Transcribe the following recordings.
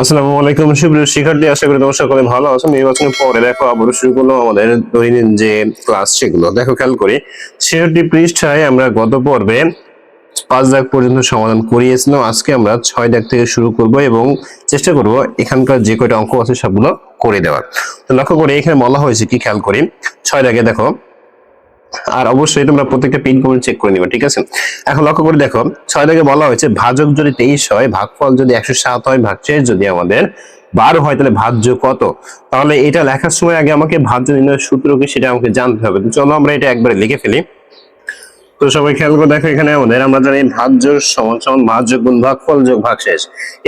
আসসালামু আলাইকুম। সুপ্রিয় আশা করি সকলে ভালো আছো। নির্বাচনের পরে দেখো শুরু করল আমাদের দৈনন্দিন যে ক্লাস সেগুলো। দেখো, খেয়াল করি, ছেষট্টি পৃষ্ঠায় আমরা গত পর্বে পাঁচ দাগ পর্যন্ত সমাধান করিয়েছিলাম। আজকে আমরা ছয় দাগ থেকে শুরু করব এবং চেষ্টা করব এখানকার যে কয়টা অঙ্ক আছে সবগুলো করে দেওয়ার। তো লক্ষ্য করে এখানে বলা হয়েছে কি, খেয়াল করি। ছয় দাগে দেখো আর অবশ্যই তোমরা প্রত্যেকটা পিন কমেন্ট চেক করে নিবে, ঠিক আছে? এখন লক্ষ্য করে দেখো ছয় থেকে বলা হয়েছে, ভাজক যদি তেইশ হয়, ভাগফল যদি একশো সাত হয়, ভাগশেষ যদি আমাদের বারো হয়, তাহলে ভাজ্য কত? তাহলে এটা লেখার সময় আগে আমাকে ভাজ্য নির্ণয়ের সূত্র কি সেটা আমাকে জানতে হবে। তো চলো আমরা এটা একবারে লিখে ফেলি। তো সবাই খেয়াল করে দেখো, এখানে আমাদের, আমরা জানি ভাজ্য সমান সমান ভাজ্য গুণ ভাগফল যোগ ভাগশেষ।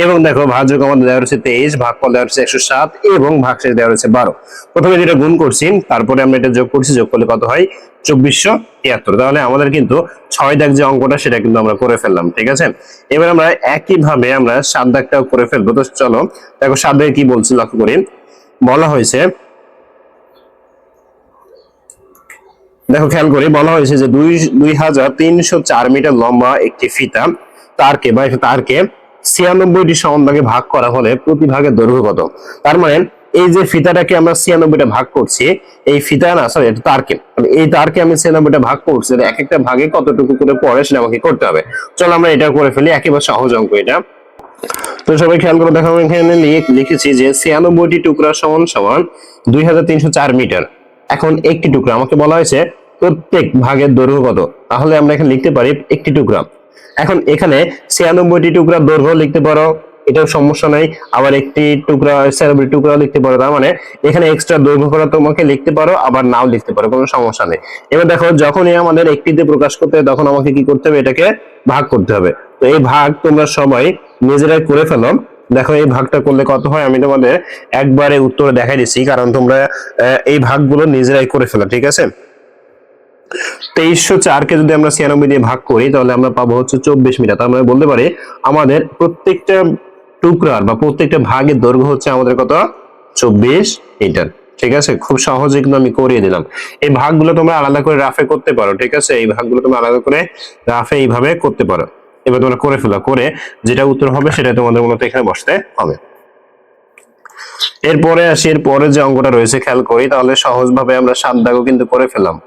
এবং দেখো ভাজ্যক আমাদের দেওয়া হচ্ছে তেইশ, ভাগফল দেওয়া হচ্ছে একশো সাত এবং ভাগশেষ দেওয়া হচ্ছে বারো। প্রথমে যেটা গুণ করছি, তারপরে আমরা এটা যোগ করছি যোগ করলে কত হয়? চব্বিশশো তিয়াত্তর তাহলে আমাদের কিন্তু ছয় দাগ যে অঙ্কটা, সেটা কিন্তু আমরা করে ফেললাম, ঠিক আছে? এবার আমরা একই ভাবে আমরা সাত দাগটাও করে ফেলব। তো চলো, দেখো সাত দাগে কি বলছি, লক্ষ্য করি। বলা হয়েছে, দেখো খেয়াল বলা হয়েছে যে দুই দুই হাজার তিনশো চার মিটার লম্বা একটি ফিতা, তারকে বা তারকে ছিয়ানব্বইটি সমান ভাগ করা হলে প্রতি ভাগের দৈর্ঘ্য কত? তার মানে এই যে ফিতাটাকে আমরা ছিয়ানব্বইটা ভাগ করছি, এই ফিতা না সরি এটা তারকে মানে এই তারকে আমি ছিয়ানব্বইটা ভাগ করছি এক একটা ভাগে কতটুকু করে পড়ে সেটা আমাকে করতে হবে। চলো আমরা এটা করে ফেলি, একেবারে সহজ অঙ্ক এটা। তো সবাই খেয়াল করে দেখো এখানে লিখেছি যে ছিয়ানব্বইটি টুকরা সমান সমান দুই হাজার তিনশো চার মিটার। এখন একটি টুকরা, আমাকে বলা হয়েছে প্রত্যেক ভাগের দৈর্ঘ্য কত? তাহলে আমরা এখানে লিখতে পারি একটি টুকরা। এখন এখানে ছিয়ানব্বইটি টুকরা দৈর্ঘ্য লিখতে পারো। এটাও সমস্যা নাই। আবার একটি টুকরা ছিয়ানব্বই টুকরা লিখতে পারো, তার মানে এখানে এক্সট্রা দৈর্ঘ্য করা তোমাকে লিখতে পারো, আবার নাও লিখতে পারো, কোনো সমস্যা নেই। এবার দেখো, যখনই আমাদের একটিতে প্রকাশ করতে তখন আমাকে কি করতে হবে? এটাকে ভাগ করতে হবে। তো এই ভাগ তোমরা সবাই নিজেরাই করে ফেলো। দেখো, এই ভাগটা করলে কত হয়? আমি তোমাদের একবারে উত্তরে দেখাই দিচ্ছি, কারণ তোমরা এই ভাগগুলো নিজেরাই করে ফেলো, ঠিক আছে? তেইশশো চারকে যদি আমরা ছিয়ানব্বই দিয়ে ভাগ করি, তাহলে আমরা পাবো হচ্ছে চব্বিশ মিটার। তার মানে বলতে পারি, আমাদের প্রত্যেকটা টুকরার বা প্রত্যেকটা ভাগের দৈর্ঘ্য হচ্ছে আমাদের কত? চব্বিশ মিটার। ঠিক আছে? খুব সহজে কিন্তু আমি করিয়ে দিলাম। এই ভাগগুলো তোমরা আলাদা করে রাফে করতে পারো, ঠিক আছে? এই ভাগগুলো তোমরা আলাদা করে রাফে এইভাবে করতে পারো। এবার তোমরা করে ফেলো। করে যেটা উত্তর হবে সেটা তোমাদের মূলত এখানে বসতে হবে। এরপরে আসি, এর পরে যে অঙ্কটা রয়েছে, খেয়াল করি, তাহলে সহজভাবে আমরা সাত দাগও কিন্তু করে ফেললাম।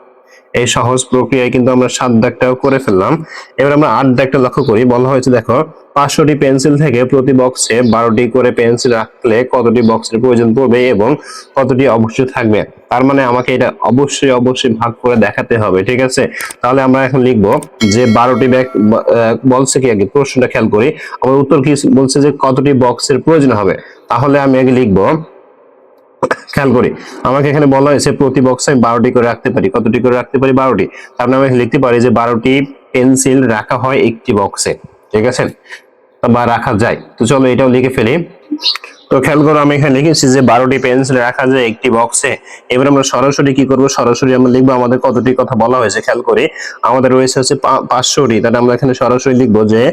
এই সহজ প্রক্রিয়ায় কিন্তু আমরা সাত দাগটাও করে ফেললাম। এবার আমরা আট দাগটা লক্ষ্য করি। বলা হয়েছে, দেখো, পাঁচশোটি পেন্সিল থেকে প্রতি বক্সে বারোটি করে পেন্সিল রাখলে কতটি বক্সের প্রয়োজন পড়বে এবং কতটি অবশ্যই থাকবে? তার মানে আমাকে এটা অবশ্যই অবশ্যই ভাগ করে দেখাতে হবে, ঠিক আছে? তাহলে আমরা এখন লিখব যে বারোটি ব্যাগ বলছে কি আগে প্রশ্নটা খেয়াল করি। আমার উত্তর কি বলছে যে কতটি বক্সের প্রয়োজন হবে? তাহলে আমি আগে লিখব খেয়াল করি। আমাকে এখানে বলা হয়েছে প্রতি বক্সে আমি বারোটি করে রাখতে পারি। কতটি করে রাখতে পারি? বারোটি। তার মানে আমি লিখতে পারি যে বারোটি পেন্সিল রাখা হয় একটি বক্সে ঠিক আছে? বা রাখা যায়। তো চলো এটাও লিখে ফেলি। তো খেয়াল করো আমি এখানে লিখেছি যে বারোটি পেন্সিল রাখা যায় একটি বক্সে এবার আমরা সরাসরি কি করব? সরাসরি আমরা লিখব আমাদের কতটি কথা বলা হয়েছে, খেয়াল করি। আমাদের রয়েছে হচ্ছে পাঁচশোটি। তাহলে আমরা এখানে সরাসরি লিখব যে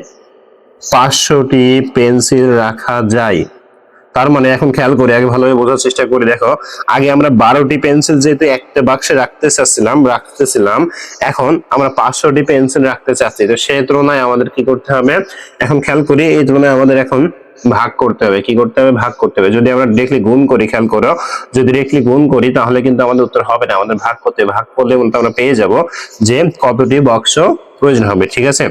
পাঁচশোটি পেন্সিল রাখা যায়। তার মানে এখন খেয়াল করে, আগে ভালোভাবে বোঝার চেষ্টা করি। দেখো, আগে আমরা বারোটি পেন্সিল যেহেতু একটা বাক্সে রাখতে চাচ্ছিলাম, রাখতেছিলাম, এখন আমরা পাঁচশোটি পেন্সিল রাখতে চাচ্ছি। তো সেই তুলনায় আমাদের কি করতে হবে? এখন খেয়াল করি, এই তুলনায় আমাদের এখন ভাগ করতে হবে। কি করতে হবে? ভাগ করতে হবে। যদি আমরা ডিরেক্টলি গুণ করি, খেয়াল করো, যদি ডিরেক্টলি গুণ করি, তাহলে কিন্তু আমাদের উত্তর হবে না। আমাদের ভাগ করতে হবে। ভাগ করলে কিন্তু আমরা পেয়ে যাব যে কতটি বক্স প্রয়োজন হবে, ঠিক আছে?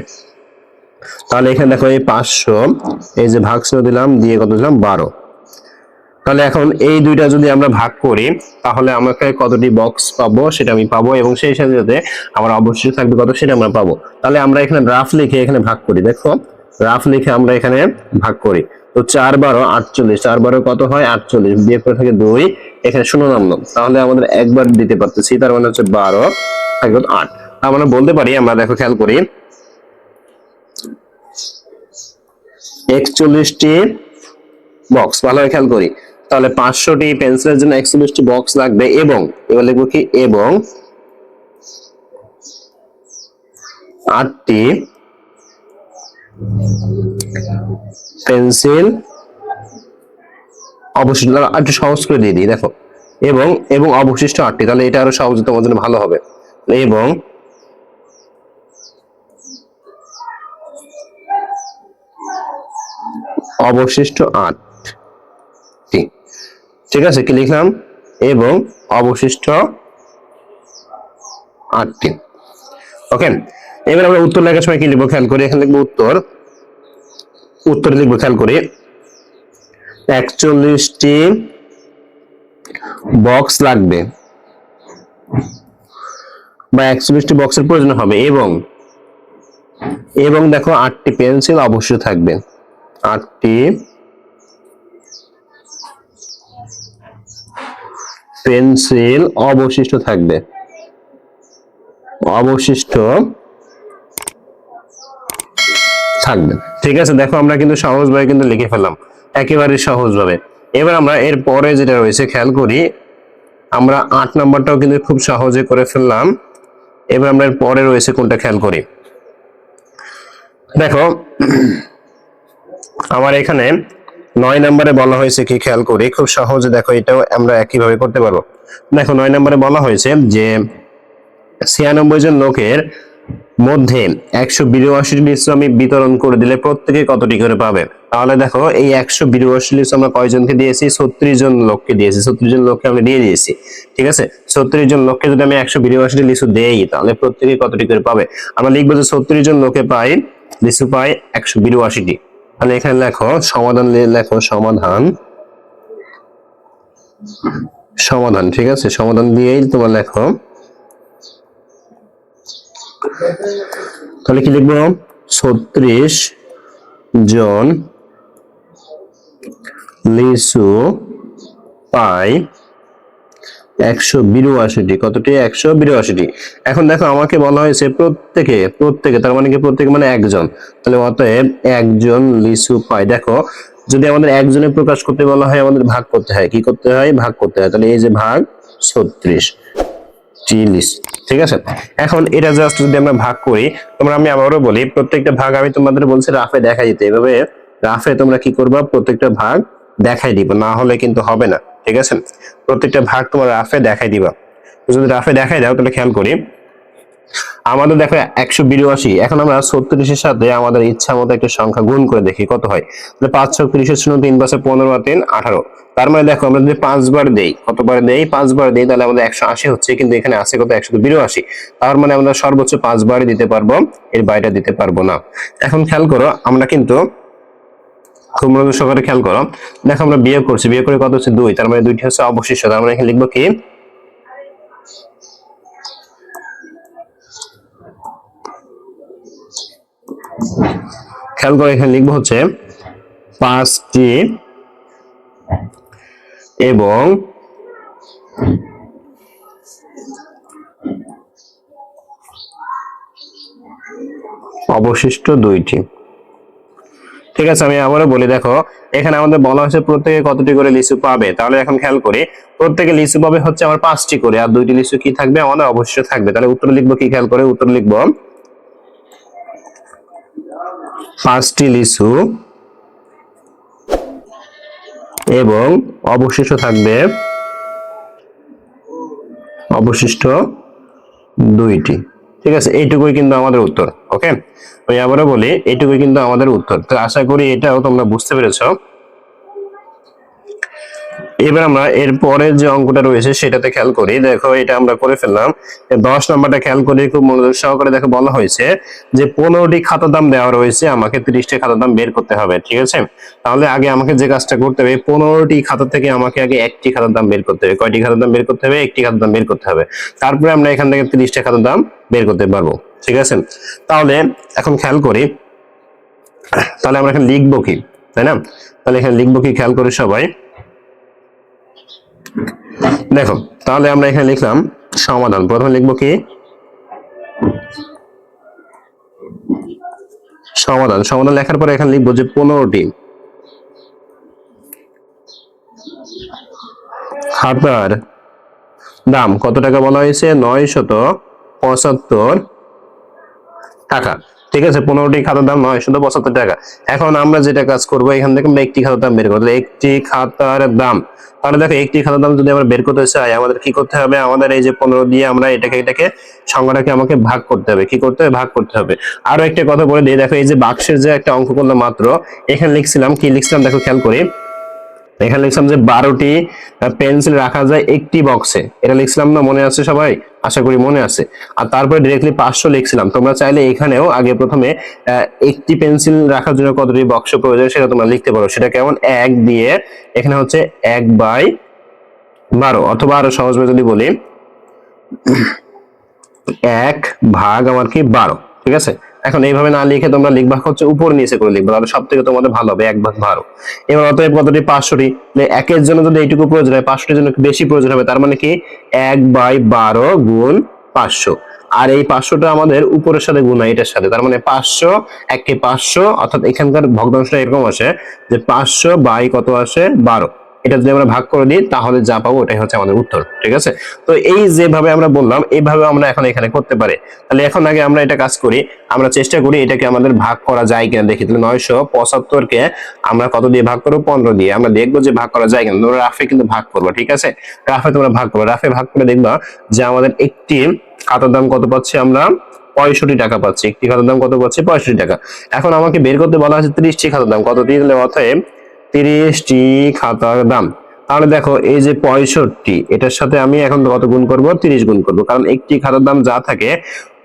তাহলে এখানে দেখো, এই পাঁচশো, এই যে ভাগশো দিলাম, দিয়ে কত দিলাম? বারো। তাহলে এখন এই দুইটা যদি আমরা ভাগ করি, তাহলে আমাকে কতটি বক্স পাবো সেটা আমি পাবো এবং সেই সাথে সাথে আমার অবশ্যই থাকবে কত সেটা আমরা পাবো। তাহলে আমরা এখানে রাফ লিখে এখানে ভাগ করি, দেখো। রাফ লিখে আমরা এখানে ভাগ করি। তো চার বারো আটচল্লিশ, চার বারো কত হয়? আটচল্লিশ বিয়ে করে থাকে দুই। এখানে শূন্য নামলাম। তাহলে আমাদের একবার দিতে পারতেছি, তার মানে হচ্ছে বারো থাকবে? আট। তার মানে বলতে পারি, আমরা দেখো খেয়াল করি। একচল্লিশটি বক্স ভালোভাবে খেয়াল করি। তাহলে পাঁচশোটি পেন্সিলের জন্য একচল্লিশটি বক্স লাগবে এবং এবার লিখব কি? এবং আটটি পেন্সিল অবশিষ্ট একটু সহজ করে দিয়ে দিই, দেখো। এবং এবং অবশিষ্ট আটটি, তাহলে এটা আরও সহজ তোমার জন্য ভালো হবে। এবং অবশিষ্ট আট। ঠিক আছে, কি লিখলাম? এবং অবশিষ্ট আটটি। ওকে এবার আমরা উত্তর লেখার সময় কি লিখব? খেয়াল করি, এখানে লিখব উত্তর। উত্তরে লিখব, খেয়াল করি। একচল্লিশটি বক্স লাগবে। বা একচল্লিশটি বক্সের প্রয়োজন হবে। এবং এবং দেখো আটটি পেন্সিল অবশ্যই থাকবে। আটটি পেন্সিল অবশিষ্ট থাকবে। অবশিষ্ট থাকবে। ঠিক আছে, দেখো আমরা কিন্তু সহজভাবে কিন্তু লিখে ফেললাম, একেবারে সহজভাবে। এবার আমরা এর পরে যেটা রয়েছে, খেয়াল করি, আমরা আট নাম্বারটাও কিন্তু খুব সহজে করে ফেললাম। এবার আমরা এর পরে রয়েছে কোনটা খেয়াল করি। দেখো, আমার এখানে নয় নম্বরে বলা হয়েছে কি খেয়াল করি, খুব সহজে দেখো এটাও আমরা একইভাবে করতে পারব। দেখো নয় নম্বরে বলা হয়েছে যে ছিয়ানব্বই জন লোকের মধ্যে একশো বিরাশি লিচু আমি বিতরণ করে দিলে প্রত্যেকে কতটি করে পাবে? তাহলে দেখো এই একশো বিরাশি লিচু আমরা কয়জনকে দিয়েছি? ছত্রিশ জন লোককে দিয়েছি। ছত্রিশ জন লোককে আমরা দিয়ে দিয়েছি, ঠিক আছে? ছত্রিশ জন লোককে যদি আমি একশো বিরাশি লিচু দেই, তাহলে প্রত্যেকে কতটি করে পাবে? আমরা লিখব যে ছত্রিশ জন লোকে পাই লিচু পাই একশো বিরাশিটি। তাহলে এখানে লেখো, সমাধান লেখো সমাধান। সমাধান, ঠিক আছে? সমাধান দিয়েই তোমার লেখো। তাহলে কি লিখব? ছত্রিশ জন লিচু পাই একশো বিরাশিটি। কতটি? একশো বিরাশিটি। এখন দেখো, আমাকে বলা হয়েছে প্রত্যেকে প্রত্যেকে, তার মানে কি প্রত্যেকে মানে একজন। তাহলে অতএব একজন লিচু পাই। দেখো, যদি আমাদের একজনে প্রকাশ করতে বলা হয়, আমাদের ভাগ করতে হয়। কি করতে হয়? ভাগ করতে হয়। তাহলে এই যে ভাগ ছত্রিশ চিলিস ঠিক আছে? এখন এটা জাস্ট যদি আমরা ভাগ করি, তোমরা আমি আবারও বলি, প্রত্যেকটা ভাগ আমি তোমাদের বলছি রাফে দেখাই দিতে। এভাবে রাফে তোমরা কি করবা? প্রত্যেকটা ভাগ দেখাই দিব। না হলে কিন্তু হবে না। ঠিক আছে? প্রত্যেকটা ভাগ তোমার রাফে দেখাই দিবা। যদি রাফে দেখাই দাও, তাহলে খেয়াল করি। আমাদের দেখো একশো বিরাশি, এখন আমরা ছত্রিশের সাথে আমাদের ইচ্ছা মতো একটা সংখ্যা গুণ করে দেখি, কত হয়? তাহলে পাঁচ ছক ত্রিশের শূন্য তিন পাঁচে পনেরো তিন আঠারো। তার মানে দেখো, আমরা যদি পাঁচবার দেই, কতবার দেই? পাঁচবার দেই, তাহলে আমাদের একশো আশি হচ্ছে, কিন্তু এখানে আছে কত? একশো বিরাশি। তার মানে আমরা সর্বোচ্চ পাঁচবারই দিতে পারব, এর বাইরে দিতে পারব না। এখন খেয়াল করো, আমরা কিন্তু মনোযোগ সহকারে খেয়াল করো। দেখো আমরা বিয়োগ করছি। বিয়োগ করে কত হচ্ছে? দুই। তার মানে দুইটি হচ্ছে অবশিষ্ট। তার মানে এখানে লিখব কি? খেয়াল করে, এখানে লিখব হচ্ছে পাঁচটি এবং অবশিষ্ট দুইটি। ঠিক আছে, আমি আবারও বলি, দেখো, এখানে আমাদের বলা হয়েছে প্রত্যেকে কতটি করে লিচু পাবে। তাহলে এখন খেয়াল করি, প্রত্যেকে লিচু পাবে হচ্ছে আমার পাঁচটি করে, আর দুইটি লিচু কি থাকবে? আমাদের অবশ্যই থাকবে। তাহলে উত্তর লিখব, কি খেয়াল করে? উত্তর লিখব, পাঁচটি লিচু এবং অবশিষ্ট থাকবে, অবশিষ্ট দুইটি। ঠিক আছে? এইটুকুই কিন্তু আমাদের উত্তর ওকে আমি আবারও বলি, এইটুকুই কিন্তু আমাদের উত্তর। তো আশা করি এটাও তোমরা বুঝতে পেরেছ। এবার আমরা এর পরের যে অঙ্কটা রয়েছে সেটাতে খেয়াল করি। দেখো, এটা আমরা করে ফেললাম। দশ নম্বরটা খেয়াল করি খুব মনোযোগ সহকারে দেখো বলা হয়েছে যে পনেরোটি খাতা দাম দেওয়া রয়েছে, আমাকে তিরিশটি খাতা দাম বের করতে হবে, ঠিক আছে? তাহলে আগে আমাকে যে কাজটা করতে হবে, পনেরোটি খাতা থেকে আমাকে আগে একটি খাতার দাম বের করতে হবে। কয়টি খাতার দাম বের করতে হবে? একটি খাতার দাম বের করতে হবে। তারপরে আমরা এখান থেকে তিরিশটা খাতার দাম বের করতে পারব, ঠিক আছে? তাহলে এখন খেয়াল করি, তাহলে আমরা এখানে লিখব কি, তাই না? তাহলে এখানে লিখব কি, খেয়াল করি সবাই। দেখো, তাহলে আমরা এখানে লিখলাম সমাধান। প্রথমে লিখব কি? সমাধান। সমাধান লেখার পরে এখানে লিখব যে পনেরোটি। খাতার দাম কত টাকা বলা হয়েছে? নয় শত পঁচাত্তর টাকা। ঠিক আছে? পনেরোটি খাতার দাম নয় শত পঁচাত্তর টাকা। এখন আমরা যেটা কাজ করব, এখান থেকে আমরা একটি খাতার দাম বের করব একটি খাতার দাম। তাহলে দেখো, একটি খাতার দাম যদি আমরা বের করতে চাই, আমাদের কি করতে হবে? আমাদের এই যে পনেরো দিয়ে আমরা এটাকে এটাকে সংখ্যাটাকে আমাকে ভাগ করতে হবে। কি করতে হবে? ভাগ করতে হবে। আরও একটা কথা বলে দিই। দেখো, এই যে বাক্সের যে একটা অঙ্ক করলাম মাত্র, এখানে লিখছিলাম, কি লিখছিলাম? দেখো, খেয়াল করি। এখানে লিখলাম যে বারোটি পেন্সিল রাখা যায় একটি বক্সে এটা লিখছিলাম না, মনে আছে সবাই? আশা করি মনে আছে। আর তারপরে ডিরেক্টলি পাঁচশো লিখছিলাম। তোমরা চাইলে এখানেও আগে প্রথমে একটি পেন্সিল রাখার জন্য কতটি বক্স প্রয়োজন সেটা তোমরা লিখতে পারো। সেটা কেমন? এক দিয়ে, এখানে হচ্ছে এক বাই বারো অথবা আরও সহজভাবে যদি বলি, এক ভাগ আমার কি বারো, ঠিক আছে? এখন এইভাবে না লিখে তোমরা লিখবা হচ্ছে উপর নিচে করে লিখবা, তাহলে সব থেকে তোমাদের ভালো হবে, এক ভাগ বারো এবার অতএব কতটি? পাঁচশোটি। একের জন্য যদি এইটুকু প্রয়োজন হয়, পাঁচশোটির জন্য বেশি প্রয়োজন হবে, তার মানে কি? এক বাই বারো গুণ পাঁচশো। আর এই পাঁচশোটা আমাদের উপরের সাথে গুণ হয়, এটার সাথে। তার মানে পাঁচশো এককে পাঁচশো, অর্থাৎ এখানকার ভগ্নাংশটা এরকম আসে যে পাঁচশো বাই কত আসে? বারো। এটা যদি আমরা ভাগ করে দিই তাহলে যা পাবো ওটাই হচ্ছে আমাদের উত্তর, ঠিক আছে? তো এই যেভাবে আমরা বললাম এইভাবে আমরা এখন এখানে করতে পারি। তাহলে এখন আগে আমরা এটা কাজ করি, আমরা চেষ্টা করি এটাকে আমাদের ভাগ করা যায় কিনা দেখি। তাহলে নয়শো পঁচাত্তর কে আমরা কত দিয়ে ভাগ করব? পনেরো দিয়ে। আমরা দেখব যে ভাগ করা যায় কিনা। তোমরা রাফে কিন্তু ভাগ করব, ঠিক আছে? রাফে তোমরা ভাগ করব। রাফে ভাগ করে দেখবা যে আমাদের একটি খাতার দাম কত পাচ্ছি আমরা? পঁয়ষট্টি টাকা পাচ্ছি। একটি খাতার দাম কত পাচ্ছি? পঁয়ষট্টি টাকা। এখন আমাকে বের করতে বলা হয়েছে ত্রিশটি খাতার দাম। কত দিয়ে দিলে অতএব তিরিশটি খাতার দাম। তাহলে দেখো, এই যে পঁয়ষট্টি, এটার সাথে আমি এখন কত গুণ করব? তিরিশ গুণ করব। কারণ একটি খাতার দাম যা থাকে,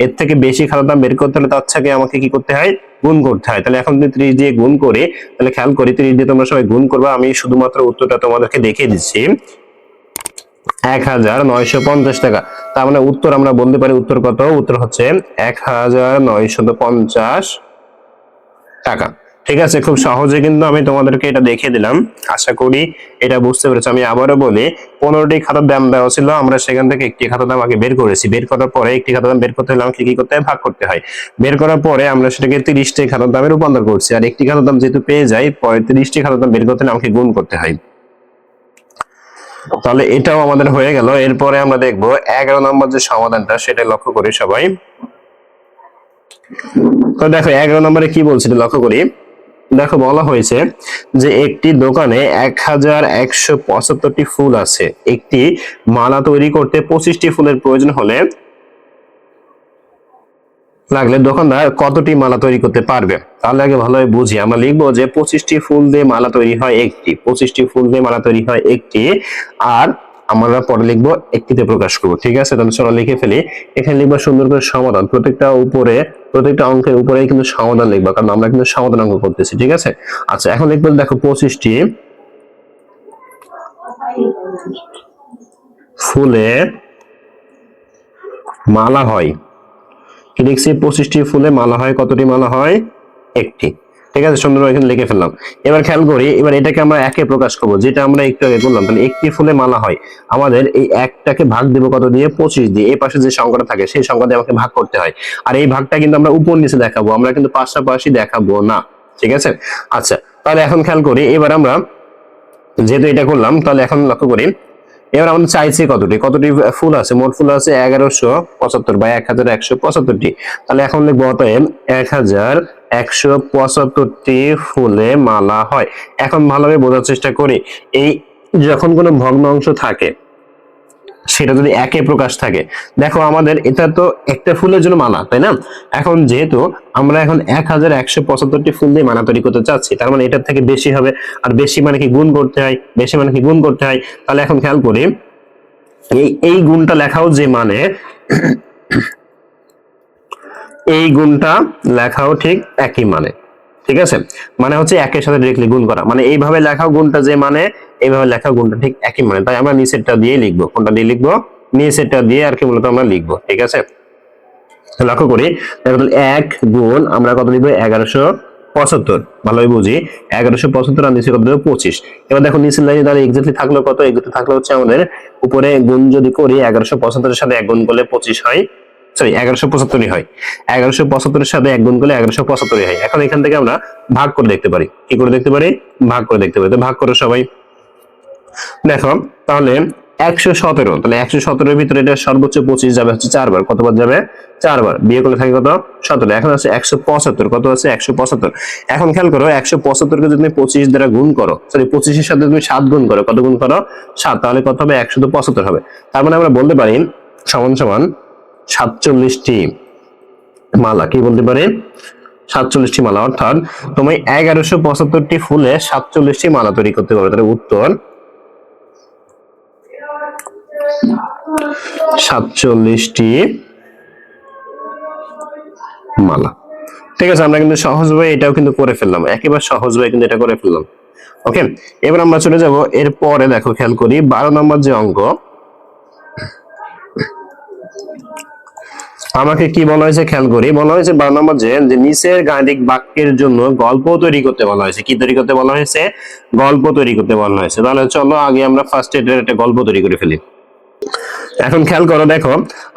এর থেকে বেশি খাতার দাম বের করতে হলে তার থেকে আমাকে কি করতে হয়? গুণ করতে হয়। তাহলে এখন যদি ত্রিশ দিয়ে গুণ করে, তাহলে খেয়াল করি ত্রিশ দিয়ে তোমরা সবাই গুণ করবে। আমি শুধুমাত্র উত্তরটা তোমাদেরকে দেখিয়ে দিচ্ছি। এক হাজার নয়শো পঞ্চাশ টাকা। তার মানে উত্তর আমরা বলতে পারি, উত্তর কত? উত্তর হচ্ছে এক হাজার নয়শত পঞ্চাশ টাকা। ঠিক আছে, খুব সহজে কিন্তু আমি তোমাদেরকে এটা দেখিয়ে দিলাম। আশা করি এটা বুঝতে পেরেছ। আমি আবারও বলি, পনেরোটি খাতার দাম দেওয়া ছিল, আমরা সেখান থেকে একটি খাতার দাম আগে বের করেছি। বের করার পরে একটি খাতার দাম বের করতে হলে আমাকে কি করতে হয়? ভাগ করতে হয়। বের করার পরে আমরা সেটাকে তিরিশটি খাতার দামে রূপান্তর করছি। আর একটি খাতার দাম যেহেতু পেয়ে যাই, পরে তিরিশটি খাতার দাম বের করতে হলে আমাকে গুণ করতে হয়। তাহলে এটাও আমাদের হয়ে গেল। এরপরে আমরা দেখব এগারো নম্বর যে সমাধানটা, সেটা লক্ষ্য করি সবাই। তো দেখো, এগারো নম্বরে কি বলছিল? লক্ষ্য করি। দেখো বলা হয়েছে যে একটি দোকানে এক হাজার একশো পঁচাত্তরটি ফুল আছে। একটি মালা তৈরি করতে পঁচিশটি ফুলের প্রয়োজন হলে লাগলে দোকানদার কতটি মালা তৈরি করতে পারবে? তাহলে আগে ভালোভাবে বুঝি। আমরা লিখব যে পঁচিশটি ফুল দিয়ে মালা তৈরি হয় একটি। পঁচিশটি ফুল দিয়ে মালা তৈরি হয় একটি। আর আমরা পরে লিখব, একটিতে প্রকাশ করব। ঠিক আছে? তাহলে চলো লিখে ফেলি। এখানে লিখব সুন্দর করে সমাধান। প্রত্যেকটা উপরে, প্রত্যেকটা অঙ্কের উপরে কিন্তু সমাধান লিখব, কারণ আমরা কিন্তু সমাধান অঙ্ক করতেছি, ঠিক আছে? আচ্ছা এখন লিখব, দেখো পঁচিশটি। ফুলে মালা হয়। লিখছি? পঁচিশটি ফুলে মালা হয়। কতটি মালা হয়? একটি। ঠিক আছে সুন্দর এখানে লিখে ফেললাম। এবার খেয়াল করি, এবার এটাকে আমরা একে প্রকাশ করব, যেটা আমরা একটু আগে বললাম তাহলে একটি ফুলে মালা হয়। আমাদের এই একটাকে ভাগ দেবো কত দিয়ে? পঁচিশ দিয়ে। এই পাশে যে সংখ্যাটা থাকে, সেই সংখ্যা দিয়ে আমাকে ভাগ করতে হয়। আর এই ভাগটা কিন্তু আমরা উপর নিচে দেখাবো। আমরা কিন্তু পাশাপাশি দেখাবো না। ঠিক আছে? আচ্ছা তাহলে এখন খেয়াল করি, এবার আমরা যেহেতু এটা করলাম, তাহলে এখন লক্ষ্য করি, এবার আমরা চাইছি কতটি? কতটি ফুল আছে? মোট ফুল আছে এগারোশো পঁচাত্তর বা এক হাজার একশো পঁচাত্তরটি। তাহলে এখন লিখব অতএব এক হাজার একশো পঁচাত্তরটি ফুলে মালা হয়। এখন ভালোভাবে বোঝার চেষ্টা করি, এই যখন কোনো ভগ্ন অংশ থাকে, সেটা যদি একে প্রকাশ থাকে, দেখো আমাদের এটা তো একটা ফুলের জন্য মালা, তাই না? এখন যেহেতু আমরা এখন এক হাজার একশো পঁচাত্তরটি ফুল দিয়ে মালা তৈরি করতে চাচ্ছি, তার মানে এটার থেকে বেশি হবে, আর বেশি মানে কি গুণ করতে হয়, বেশি মানে কি গুণ করতে হয়, তাহলে এখন খেয়াল করি, এই এই গুণটা লেখাও যে মানে এই গুণটা লেখাও ঠিক একই মানে ঠিক আছে? মানে হচ্ছে একের সাথে ডিরেক্টলি গুণ করা। মানে এইভাবে লেখাও গুণটা যে মানে এইভাবে লেখা গুণটা ঠিক একই মানে। তাই আমরা নিচেরটা দিয়ে লিখব। কোনটা দিয়ে লিখব? নিচেরটা দিয়ে আর কি মূলত আমরা লিখব, ঠিক আছে? লক্ষ্য করি এক গুণ আমরা কত লিখব? এগারোশো পঁচাত্তর। ভালোই বুঝি। এগারোশো পঁচাত্তর আর নিচে কত দেবো পঁচিশ। এবার দেখো নিচের লাইনে তাহলে এক্সাক্টলি থাকল কত? এক্সাক্টলি থাকল হচ্ছে আমাদের উপরে গুণ যদি করি, এগারোশো পঁচাত্তরের সাথে এক গুণ করলে পঁচিশ হয়। সরি এগারোশো পঁচাত্তরই হয়। এগারোশো পঁচাত্তরের সাথে এক গুণ করলে এগারোশো পঁচাত্তরই হয়। এখন এখান থেকে আমরা ভাগ করে দেখতে পারি। কি করে দেখতে পারি? ভাগ করে দেখতে পারি। তো ভাগ করো সবাই। দেখো, তাহলে একশো সতেরো, তাহলে একশো সতেরোর ভিতরে এটা সর্বোচ্চ পঁচিশ যাবে হচ্ছে চারবার। কতবার যাবে? চারবার। বিয়ে করলে থাকে কত? সতেরো। এখন আছে একশো পঁচাত্তর। কত আছে? একশো পঁচাত্তর। এখন খেয়াল করো, একশো পঁচাত্তরকে যদি তুমি পঁচিশ দ্বারা গুণ করো সরি পঁচিশের সাথে তুমি সাত গুণ করো, কত গুণ করো? সাত। তাহলে কত হবে? একশো তো পঁচাত্তর হবে। তার মানে আমরা বলতে পারি, সমান সমান সাতচল্লিশটি মালা, কি বলতে পারি? সাতচল্লিশটি মালা, অর্থাৎ তুমি এগারোশো পঁচাত্তরটি ফুলে সাতচল্লিশটি মালা তৈরি করতে পারবে তাহলে উত্তর, সাতচল্লিশটি মালা। ঠিক আছে, আমরা কিন্তু সহজভাবে এটাও কিন্তু করে ফেললাম। একেবারে সহজভাবে কিন্তু এটা করে ফেললাম। ওকে, এবার আমরা চলে যাব। এর পরে দেখো, খেয়াল করি, বারো নম্বর যে অঙ্ক আমাকে কি বলা হয়েছে? খেয়াল করি। বলা হয়েছে বারো নম্বর যে নিচের গাণিতিক বাক্যের জন্য গল্প তৈরি করতে বলা হয়েছে। কি তৈরি করতে বলা হয়েছে? গল্প তৈরি করতে বলা হয়েছে। তাহলে চলো আগে আমরা ফার্স্ট এটার একটা গল্প তৈরি করে ফেলি। এখন খেয়াল করো, দেখো,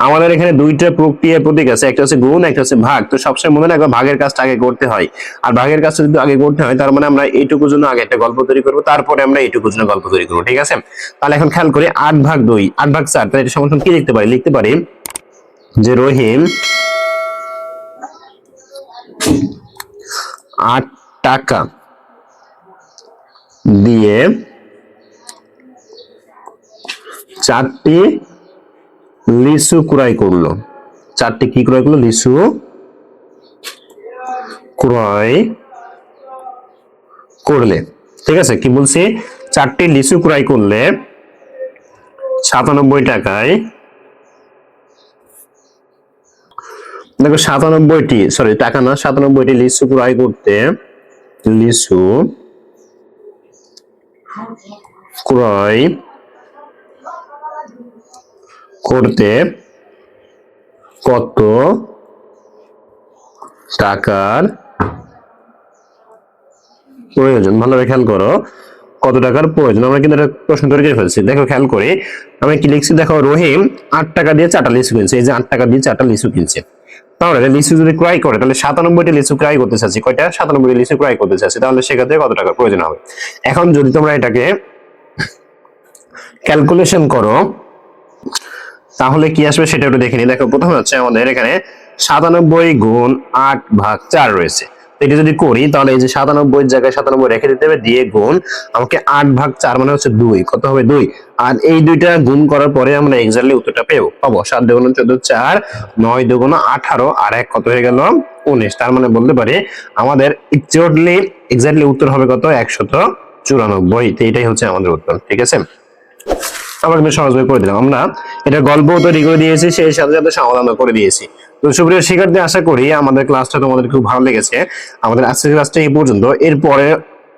আমাদের এখানে দুইটা প্রক্রিয়া প্রতীক আছে। একটা হচ্ছে গুণ, একটা হচ্ছে ভাগ। তো সবসময় মনে রাখব ভাগের কাজটা আগে করতে হয়। আর ভাগের কাজটা যদি আগে করতে হয়, তার মানে আমরা এইটুকুর জন্য আগে একটা গল্প তৈরি করব। তারপরে আমরা এইটুকুর জন্য গল্প তৈরি করব। ঠিক আছে? তাহলে এখন খেয়াল করি, আট ভাগ দুই, আট ভাগ চার, তাহলে এটা সমান কি লিখতে পারি? লিখতে পারি যে রহিম আট টাকা দিয়ে চারটি লিচু ক্রয় করল। চারটি কি ক্রয় করল? লিচু ক্রয় করলে। ঠিক আছে, কি বলছি? চারটি লিচু ক্রয় করলে সাতানব্বই টাকায় দেখো সাতানব্বইটি সরি টাকা না, সাতানব্বইটি লিচু ক্রয় করতে, লিচু ক্রয় করতে কত টাকার প্রয়োজন? ভালোভাবে খেয়াল করো, কত টাকার প্রয়োজন? আমরা কিন্তু একটা প্রশ্ন তৈরি করে ফেলছি। দেখো, খেয়াল করি, আমি কি লিখছি? দেখো, রহিম আট টাকা দিয়ে চারটা লিচু কিনছে। এই যে আট টাকা দিয়ে চারটা লিচু কিনছে। তাহলে লিচু যদি ক্রয় করে, তাহলে সাতানব্বইটি লিচু ক্রয় করতে চাচ্ছি। কয়টা? সাতানব্বইটি লিচু ক্রয় করতে চাচ্ছি। তাহলে সেক্ষেত্রে কত টাকা প্রয়োজন হবে? এখন যদি তোমরা এটাকে ক্যালকুলেশন করো, তাহলে কি আসবে সেটা একটু দেখে দেখো, প্রথমে হচ্ছে আমাদের এখানে সাতানব্বই গুণ আট ভাগ চার রয়েছে। এটা যদি করি, তাহলে এই যে সাতানব্বই জায়গায় সাতানব্বই রেখে দিতে হবে, দিয়ে গুণ আমাকে আট ভাগ চার মানে হচ্ছে দুই। কত হবে দুই? আর এই দুইটা গুণ করার পরে আমরা এক্সাক্টলি উত্তরটা পেবো। পাবো সাত দুগুণ চোদ্দ চার, নয় দুগুণ আঠারো, আর এক কত হয়ে গেল? উনিশ। তার মানে বলতে পারি আমাদের এক্সাক্টলি এক্সাক্টলি উত্তর হবে কত? একশত চুরানব্বই। তো এটাই হচ্ছে আমাদের উত্তর, ঠিক আছে? আমরা কিন্তু সহজভাবে করে দিলাম। আমরা এটা গল্প তৈরি করে দিয়েছি, সেই সাথে সাথে সমাধান করে দিয়েছি। তো সুপ্রিয় শিক্ষার্থী, আশা করি আমাদের ক্লাসটা তোমাদের খুব ভালো লেগেছে। আমাদের আজকের ক্লাসটা এই পর্যন্ত। এরপরে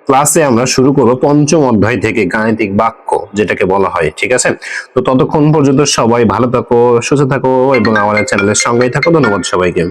ক্লাসে আমরা শুরু করব পঞ্চম অধ্যায় থেকে গাণিতিক বাক্য, যেটাকে বলা হয়, ঠিক আছে? তো ততক্ষণ পর্যন্ত সবাই ভালো থাকো, সুস্থ থাকো এবং আমাদের চ্যানেলের সঙ্গেই থাকো। ধন্যবাদ সবাইকে।